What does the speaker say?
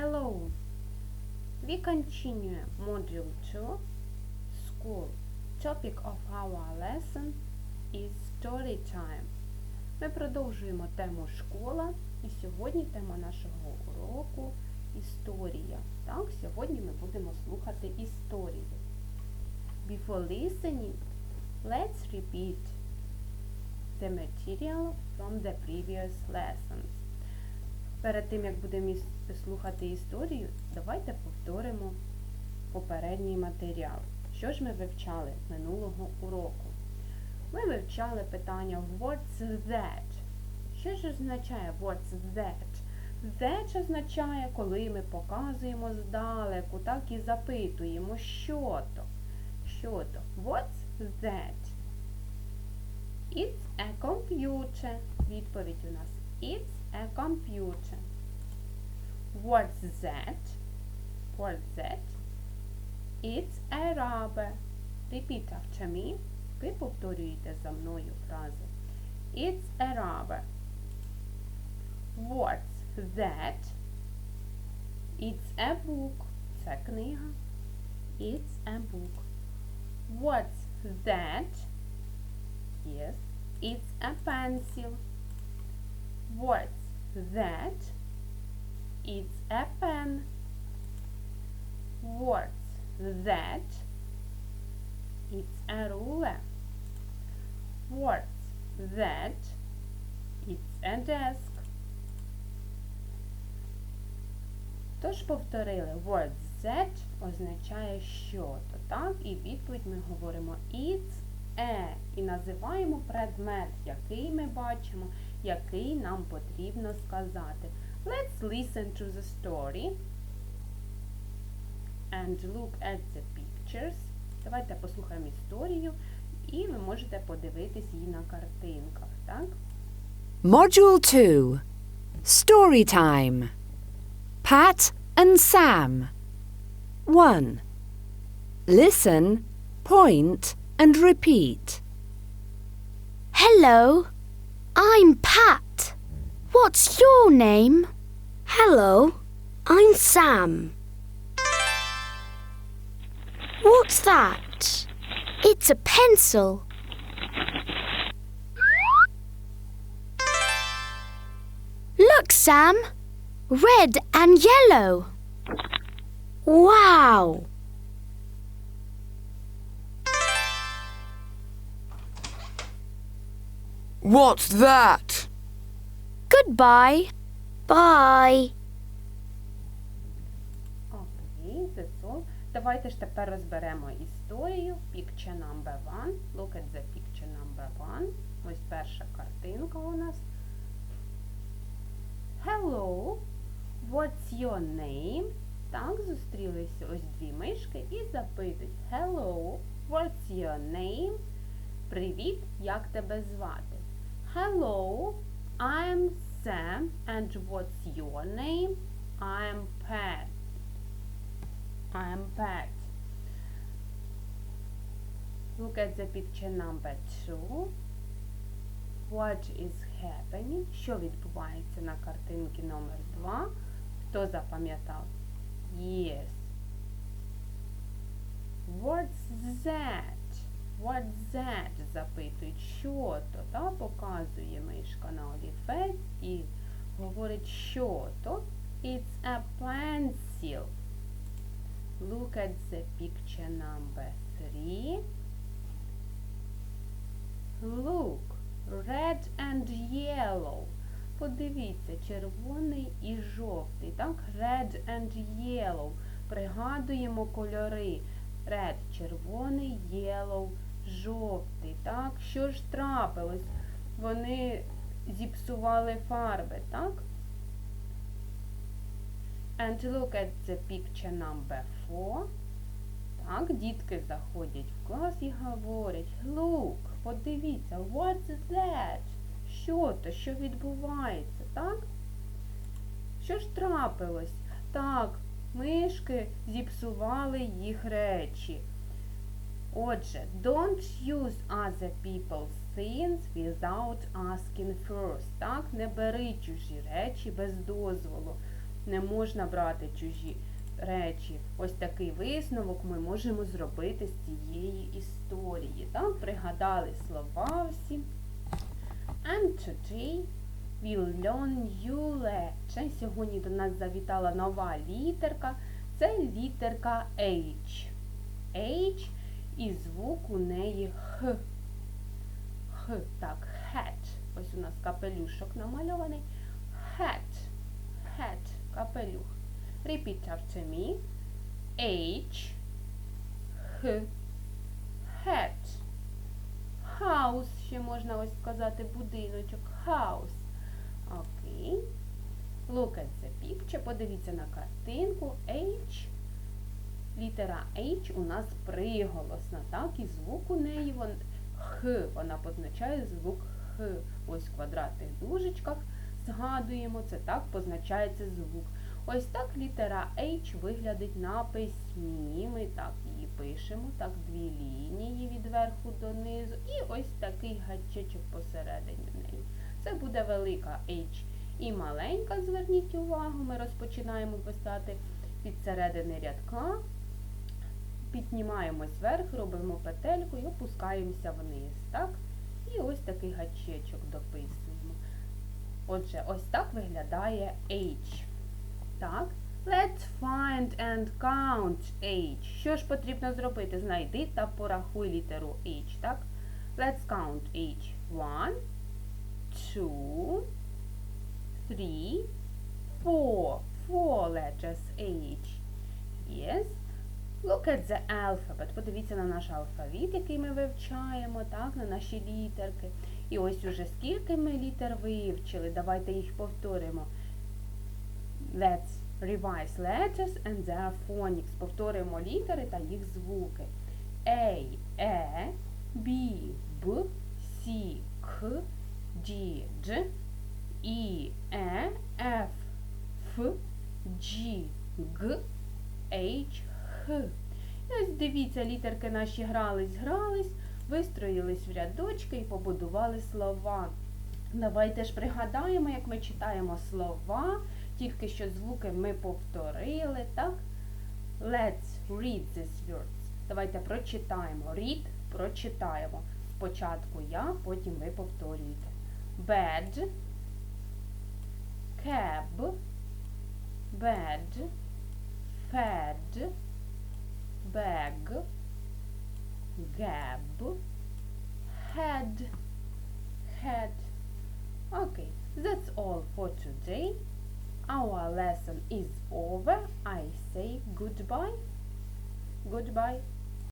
Hello. We continue Module 2, School. Topic of our lesson is Story Time. Ми продовжуємо тему школа, і сьогодні тема нашого уроку історія. Так, сьогодні ми будемо слухати історію. Before listening, let's repeat the material from the previous lessons. Перед тим, як будемо слухати історію, давайте повторимо попередній матеріал. Що ж ми вивчали минулого уроку? Ми вивчали питання What's that? Що ж означає What's that? That означає, коли ми показуємо здалеку, так і запитуємо, що то. Що то? What's that? It's a computer. Відповідь у нас It's a computer. What's that? What's that? It's a rubber. Repeat after me. Ви повторюєте за мною фрази. It's a rubber. What's that? It's a book. Це книга. It's a book. What's that? Yes, it's a pencil. What's that? It's a pen. What's that? It's a ruler. What's that? It's a desk. Тож повторили what's that означає що то, так? І відповідь ми говоримо it's a і називаємо предмет, який ми бачимо, який нам потрібно сказати. Let's listen to the story and look at the pictures. Давайте послухаємо історію, і ви можете подивитись її на картинках, так? Module 2 Story Time Pat and Sam 1. Listen, point, and repeat. Hello, I'm Pat. What's your name? Hello, I'm Sam. What's that? It's a pencil. Look, Sam. Red and yellow. Wow. What's that? Goodbye. Bye. Окей, that's all. Давайте ж тепер розберемо історію. Picture number one. Look at the picture number one. Ось перша картинка у нас. Hello, what's your name? Так, зустрілися ось дві мишки і запитують Hello, what's your name? Привіт, як тебе звати? Hello, I'm Sam, and what's your name? I'm Pat. I'm Pat. Look at the picture number two. What is happening? Що відбувається на картинці номер два? Хто запам'ятав? Yes. What's that? What's that? Запитують, що то, та показує мишка на олівець і говорить, що то. It's a pencil. Look at the picture number three. Look, red and yellow. Подивіться, червоний і жовтий. Так, red and yellow. Пригадуємо кольори. Red – червоний, yellow – жовтий. Так, що ж трапилось? Вони зіпсували фарби, так? And look at the picture number four. Так, дітки заходять в клас і говорять, look, подивіться, what's that? Що то, що відбувається, так? Що ж трапилось? Так, мишки зіпсували їх речі. Отже, don't use other people's things without asking first. Так, не бери чужі речі без дозволу. Не можна брати чужі речі. Ось такий висновок ми можемо зробити з цієї історії. Так, пригадали слова всі. And today we'll learn new letter. Сьогодні до нас завітала нова літерка. Це літерка H. H і звук у неї Х. Х. Так, hat. Ось у нас капелюшок намальований. Hat. Hat. Капелюх. Repeat after me. H. Х. Hat. House. Ще можна ось сказати будиночок. House. Окей. Look at the picture. Подивіться на картинку. H. Літера H у нас приголосна, так? І звук у неї вон, Х. Вона позначає звук Х. Ось в квадратних дужечках згадуємо, це так позначається звук. Ось так літера H виглядить на письмі. Ми так її пишемо, так, дві лінії від верху до низу. І ось такий гачечок посередині неї. Це буде велика H. І маленька, зверніть увагу, ми розпочинаємо писати від середини рядка. Піднімаємось вверх, робимо петельку і опускаємося вниз. Так? І ось такий гачечок дописуємо. Отже, ось так виглядає H. Так. Let's find and count H. Що ж потрібно зробити? Знайди та порахуй літеру H, так? Let's count H. One, two, three, four. Four letters H. Yes. Look at the alphabet. Подивіться на наш алфавіт, який ми вивчаємо, так, на наші літерки. І ось уже скільки ми літер вивчили. Давайте їх повторимо. Let's revise letters and their phonics. Повторимо літери та їх звуки. A, E, B, B, C, K, D, G, E, E, F, F, G, G, H, Х. Ось дивіться, літерки наші грались, грались, вистроїлись в рядочки і побудували слова. Давайте ж пригадаємо, як ми читаємо слова, тільки що звуки ми повторили, так? Let's read these words. Давайте прочитаємо. Read, прочитаємо. Спочатку я, потім ви повторюєте. Bed, cab, bed, fed, bag, gab, head, head. Okay, that's all for today. Our lesson is over. I say goodbye. Goodbye.